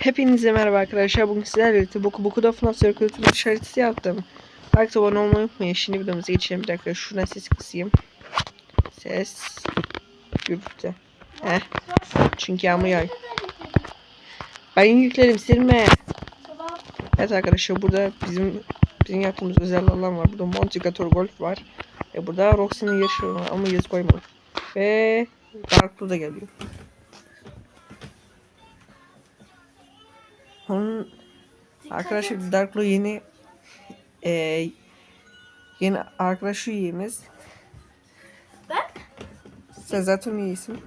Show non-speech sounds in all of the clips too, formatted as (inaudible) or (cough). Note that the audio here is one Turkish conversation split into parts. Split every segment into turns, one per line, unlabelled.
Hepinize merhaba arkadaşlar. Bugün sizlerle birlikte Boku Boku'da FNAF Circuit'ın işareti yaptım. Like abone olmayı unutmayın. Şimdi videomuza geçelim. Bir dakika şuradan ses kısayım. Ses. Gürültü. Heh. Çünkü yağmur yağıyor. Ben yüklerim silme. Evet arkadaşlar burada bizim bizim yaptığımız özel alan var. Burada Montigator Golf var. Ve burada Roxy'nin yarışı ama yazı koymadım. Ve Dark da geliyor. Onun arkadaşlar Dark Blue yeni eee yeni arkadaş üyemiz.
Ben?
Sen zaten üyesin.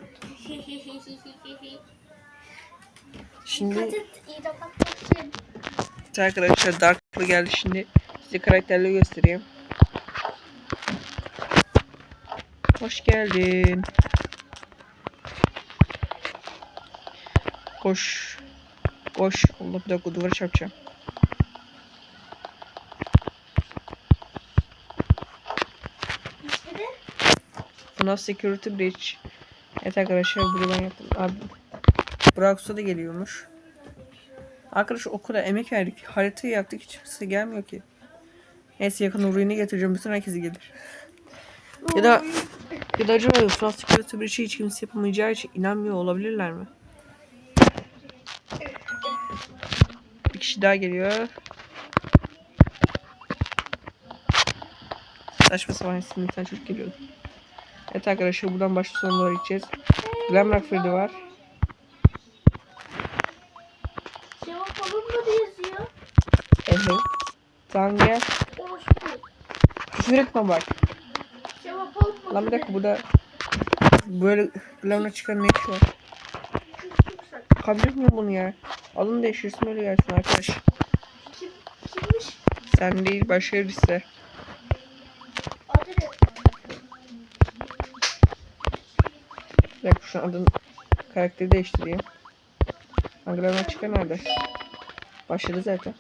Şimdi
Dikkat et,
arkadaşlar Dark Blue geldi şimdi. Size karakterleri göstereyim. Hoş geldin. Koş. Koş. Allah bir dakika duvara çarpacağım. FNAF Security Breach. Evet arkadaşlar bunu ben yaptım. Abi Usta da geliyormuş. Arkadaşlar o kadar emek verdik. Haritayı yaptık hiç kimse gelmiyor ki. Neyse yakın orayını getireceğim. Bütün herkes gelir. Ya da ya da acaba FNAF Security Breach'i hiç kimse yapamayacağı için inanmıyor olabilirler mi? Kişi daha geliyor. Saçma sapan isimli bir tane çocuk geliyor. Evet arkadaşlar buradan başta sona doğru gideceğiz. Glamrock Freddy var.
cevap alınmadı yazıyor.
Evet. Tamam gel. Küfür etme bak.
Cevap alınmadı.
Lan bir dakika burada böyle Glamrock çıkan ne iş var? Kabul etmiyorum bunu ya. Alın değişirsin öyle gelsin arkadaş.
Kim, kimmiş?
Sen değil başka birisi. Bir dakika şu adın karakteri değiştireyim. Glamrock çıkan nerede? Başladı zaten.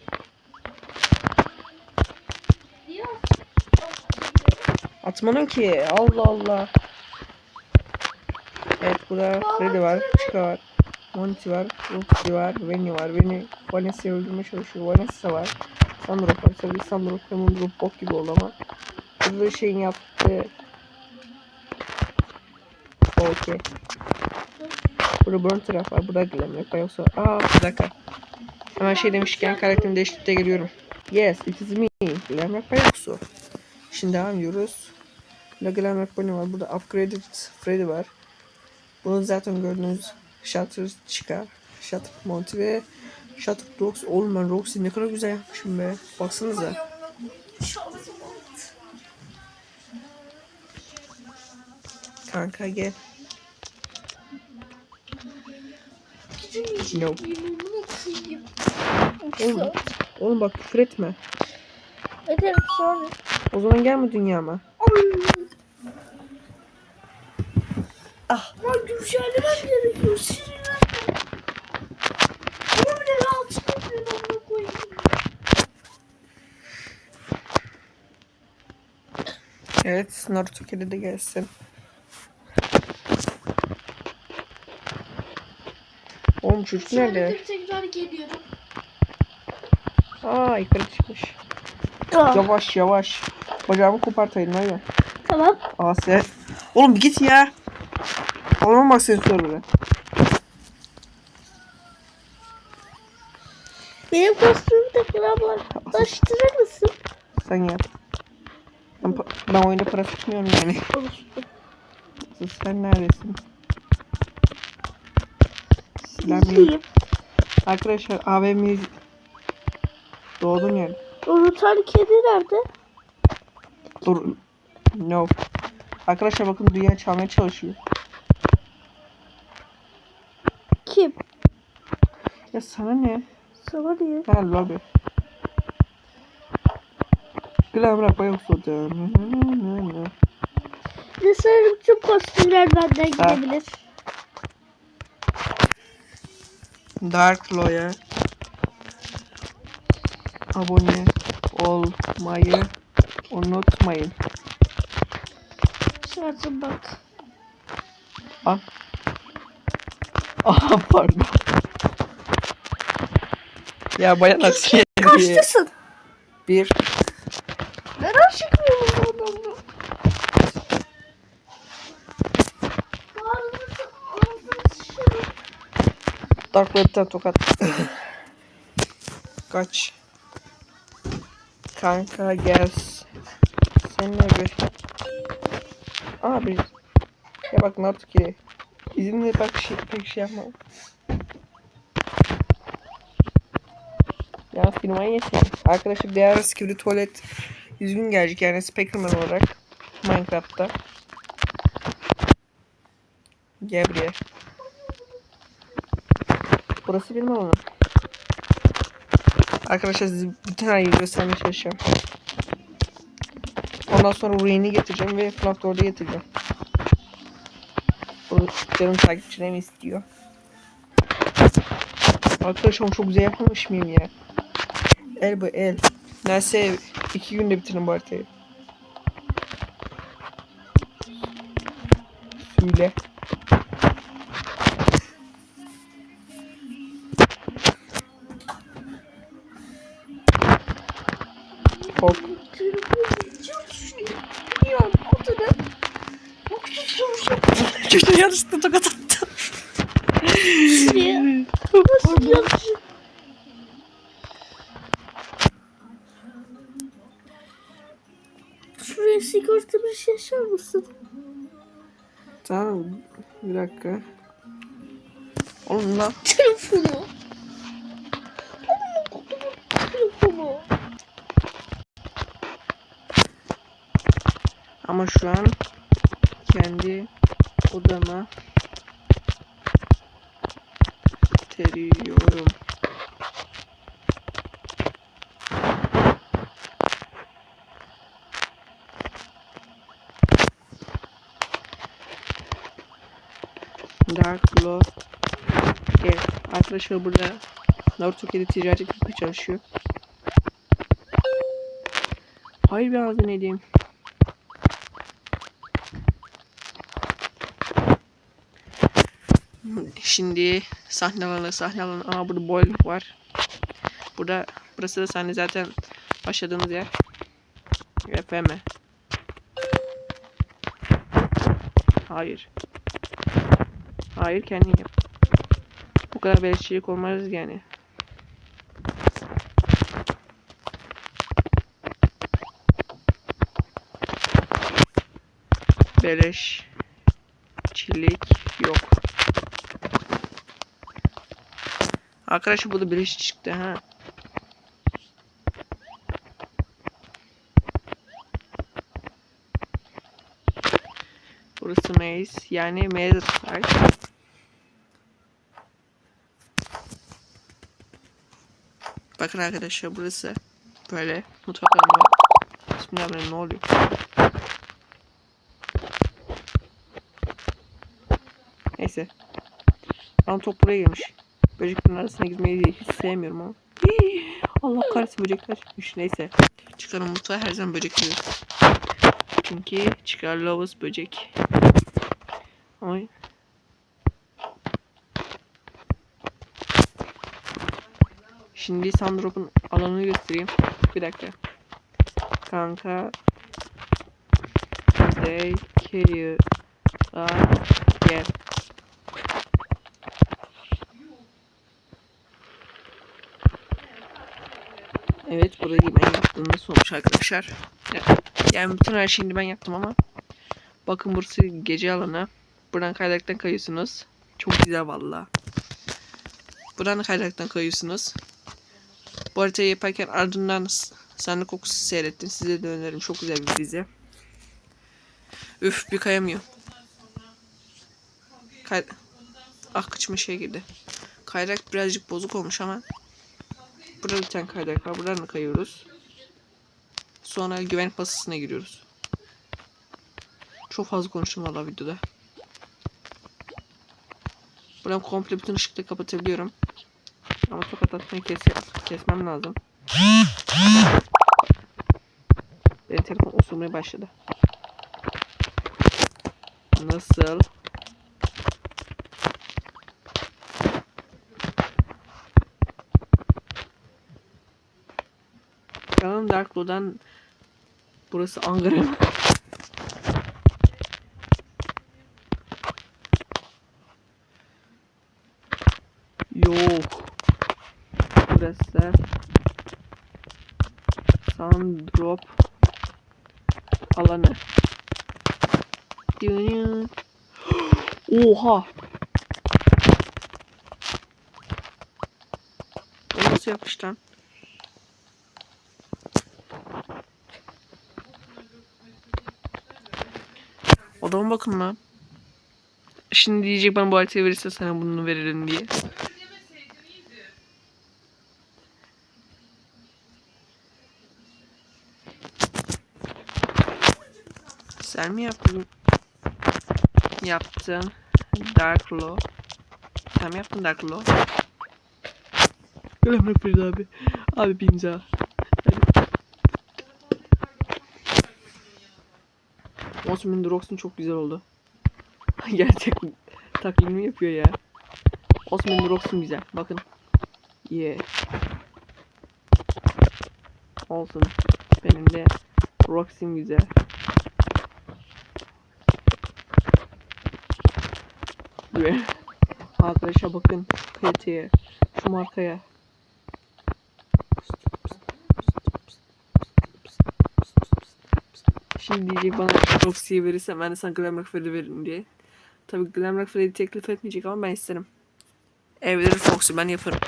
Atmanın ki. Allah Allah. Evet burada Freddy var. Var. Monty var. Lucy var. Venny var. Venny Vanessa'yı öldürmeye çalışıyor. Vanessa var. Sandrock var. Tabii Sandrock da Moondrop bok gibi oldu ama. Burada şeyin yaptığı. Okey. Burada Burn taraf var. Burada Glamrock var. Yoksa... Aa bir dakika. Hemen şey demişken karakterimi değiştirip de geliyorum. Yes, it is me. Glamrock var yoksa. Şimdi devam ediyoruz. Burada Glamrock Bunny var. Burada Upgraded Freddy var. Bunu zaten gördüğünüz Shutter Chica, Shutter Monty ve Shutter Rox. Oğlum ben Roxy ne kadar güzel yapmışım be. Baksanıza. Kanka gel. No. Oğlum, oğlum bak küfür etme.
Ederim sonra.
O zaman gelme dünyama. Ah.
Lan gümüşhaneler gerekiyor. Sinirlenme. Bunu bile rahatsız etmiyor. Onu koyayım.
Evet Naruto kedi de gelsin. Oğlum çocuk nerede?
Tekrar geliyorum.
Aa yukarı çıkmış. Yavaş yavaş. Bacağımı kopartayım hadi.
Tamam.
Aa sen. Oğlum bir git ya. Oğlum bak sonra.
Benim kostümü de başlatır mısın?
Sen yap. Ben, ben oyunda para tutmuyorum yani. (laughs) Sen neredesin? Ben bir-. Arkadaşlar AVM doğdum yani.
Unutan kedi nerede?
Dur. No. Arkadaşlar bakın dünya çalmaya çalışıyor.
Kim?
Ya sana ne?
Sana niye?
Ha lobby. Glamrock yoksa da.
Ne sanırım tüm kostümler benden
Ha.
gidebilir.
Dark Law'ya abone olmayı unutmayın.
Şansım bak.
An. (laughs) Aha pardon. Ya bayan aksiye.
Kaçtasın?
Bir.
Neden çıkmıyorsun adamla? Ağzını ağzını sıçradım.
Dark Web'den tokat. (coughs) Kaç. Kanka gel. Seninle bir. Abi. Ya bak Natsuki. İzinle bak şey, pek şey yapma. Ya firmayı yesin. Arkadaşlar diğer Skibidi Tuvalet üzgün gelecek yani Spectreman olarak Minecraft'ta. Gel buraya. Burası benim alanım. Arkadaşlar size bütün her yeri göstermeye çalışacağım. Ondan sonra Ruin'i getireceğim ve FNAF 4'ü getireceğim. Bu canım takipçilerim istiyor. Arkadaşlar çok güzel yapmamış mıyım ya? El bu el. Neyse iki günde bitiririm bu haritayı. Söyle.
Tutulmuş.
Çocuğa yanlışlıkla tokat
yaşar mısın?
Tamam bir dakika. Oğlum lan.
Telefonu. Telefonu.
Ama şu an kendi odama teriyorum. Dark Glow Gel. Arkadaşlar burada Naruto kedi ticaret yapmaya çalışıyor. Hayır bir ağzını edeyim. Şimdi sahne alanı, sahne alanı. Aa burada boil var. Burada, burası da sahne zaten başladığımız yer. FM. Hayır. Hayır kendin yap. Bu kadar beleşçilik olmaz yani. Beleşçilik yok. Arkadaşlar bu da beleş çıktı ha. Burası maze yani maze site. Bakın arkadaşlar burası böyle mutfak alanı. Bismillahirrahmanirrahim ne oluyor? Neyse. Lan top buraya girmiş. Böceklerin arasına girmeyi hiç sevmiyorum ama. Hii, Allah kahretsin böcekler çıkmış. Neyse. Çıkarın mutfağa her zaman böcek. Çünkü çıkar lovers böcek. Ay. Şimdi Sandrop'un alanını göstereyim. Bir dakika. Kanka. They care. Gel. Evet burayı ben yaptım. Nasıl olmuş arkadaşlar? Ya- Yani bütün her şeyini ben yaptım ama bakın burası gece alanı. Buradan kaydıraktan kayıyorsunuz. Çok güzel valla. Buradan kaydıraktan kayıyorsunuz. Bu yaparken ardından sandık kokusu seyrettim. Size de öneririm. Çok güzel bir dizi. Üf bir kayamıyor. Kay... Ah kıçıma şey girdi. Kaydırak birazcık bozuk olmuş ama Burada bir tane var. Buradan da kayıyoruz. Sonra güvenlik masasına giriyoruz. Çok fazla konuştum valla videoda. Buradan komple bütün ışıkları kapatabiliyorum. Ama tokat atmayı kes kesmem lazım. Benim telefon osurmaya başladı. Nasıl? Bakalım Darklow'dan burası Ankara? Yok. Burası Sandrop alanı. Oha. Nasıl yapmış lan? Adama bakın lan. Şimdi diyecek bana bu haritayı verirse sana bunu veririm diye. Sen mi yaptın? Yaptın. Dark Law. Sen mi yaptın Dark Law? Öyle Feriz abi. Abi bir imza. Hadi. Osman Drox'un çok güzel oldu. (laughs) Gerçek taklidimi yapıyor ya. Osman Drox'un güzel. Bakın. Yeah. Olsun. Benim de Roxy'm güzel. Ve arkadaşlar bakın kaliteye, şu markaya. Şimdi diyecek bana Roxy'yi verirsen ben de sana Glamrock Freddy veririm diye. Tabii Glamrock Freddy teklif etmeyecek ama ben isterim. Ev verir Fox'u ben yaparım.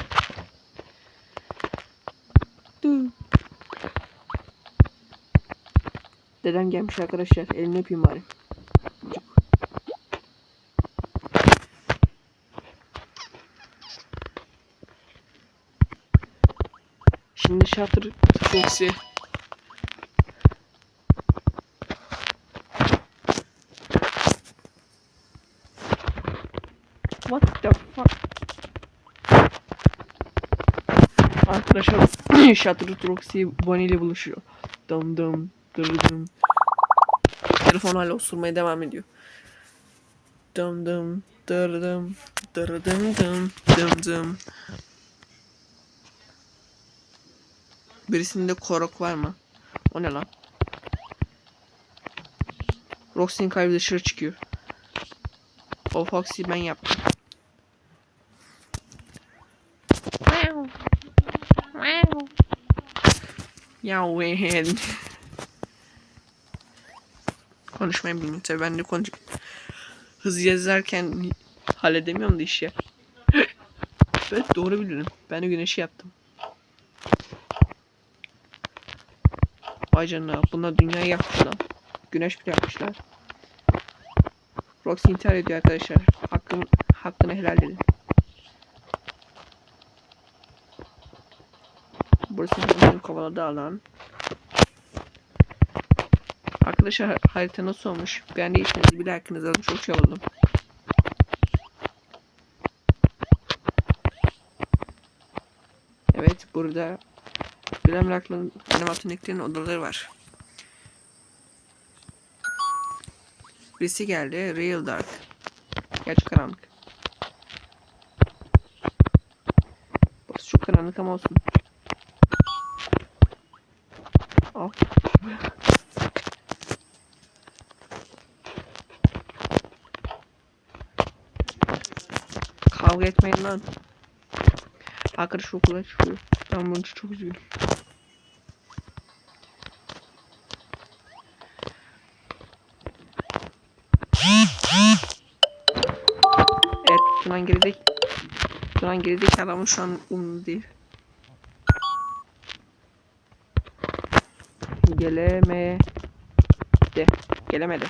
Dedem gelmiş arkadaşlar. Elini öpeyim bari. Şimdi Shutter Foxy. What the fuck? Arkadaşlar (clears throat) Shutter Foxy Bonnie ile buluşuyor. Dum dum dır dum. Telefon hala osurmaya devam ediyor. Dum dum dır dum dır dum dum dum dum. Birisinde korok var mı? O ne lan? Roxy'nin kalbi dışarı çıkıyor. O Foxy ben yaptım. Ya weird. Konuşmayı bilmiyorum tabii ben de konuş hızlı yazarken halledemiyorum da işi. (laughs) evet doğru bilirim. Ben de güneşi yaptım. Vay canına bunlar dünyayı yapmışlar. Güneş bile yapmışlar. Roxy intihar ediyor arkadaşlar. Hakkım, hakkını helal edin. Burası bizim kovaladığı alan. Arkadaşlar harita nasıl olmuş? Beğendiyseniz bir like'ınızı alın. Çok şey oldum. Evet burada Glam Rock'ın animatroniklerin odaları var. Birisi geldi. Real Dark. Gerçek karanlık. Burası çok karanlık ama olsun. Al. Kavga etmeyin lan. Arkadaş okula çıkıyor. Ben bunun için çok üzgünüm. Tunan gerizek. Tunan gerizekalı ama şu an umurumda değil. Gelemedi. Gelemedi.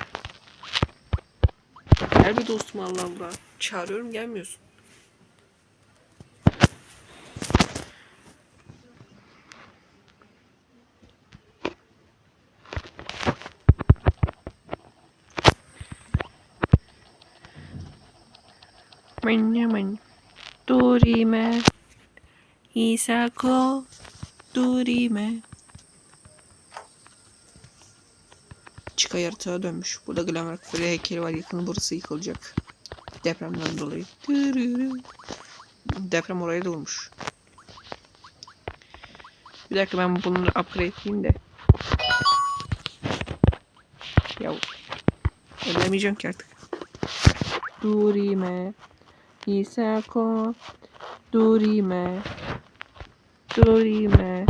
Gel bir dostum Allah Allah. Çağırıyorum gelmiyorsun. Manyaman. Durime. Isako. Durime. Çıka yaratığa dönmüş. Burada Glamour Freddy heykeli var. Yakın burası yıkılacak. Depremden dolayı. Deprem oraya da. Bir dakika ben bunları upgrade edeyim de. Ya Öllemeyeceğim ki artık. Durime. Isako. Durime. Durime.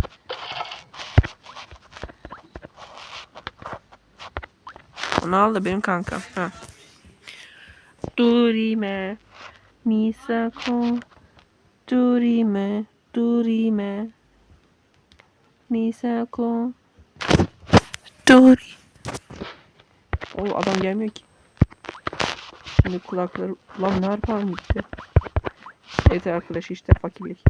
Onu al benim kankam. Ha. Durime. Misako. Durime. Durime. Misako. Duri. O adam gelmiyor ki. Şimdi kulakları... Lan ne yapalım gitti. Evet arkadaş işte fakirlik.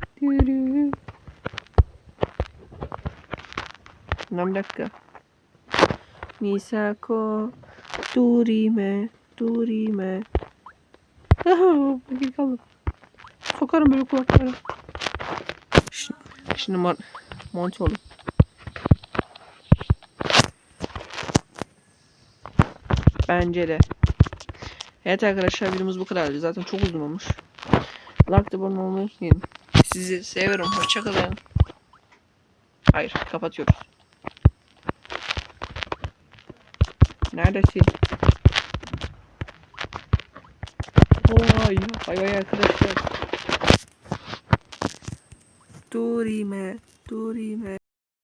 Lan bir dakika. Misako. Durime. Durime. Fakir kaldım. Sokarım böyle kulakları. Şimdi, şimdi mon monte olayım. Bence de. Evet arkadaşlar videomuz bu kadardı. Zaten çok uzun olmuş. Like da abone olmayı unutmayın. Sizi seviyorum. Hoşçakalın. Hayır kapatıyoruz. Neredesin? Vay vay vay arkadaşlar. Durime, durime.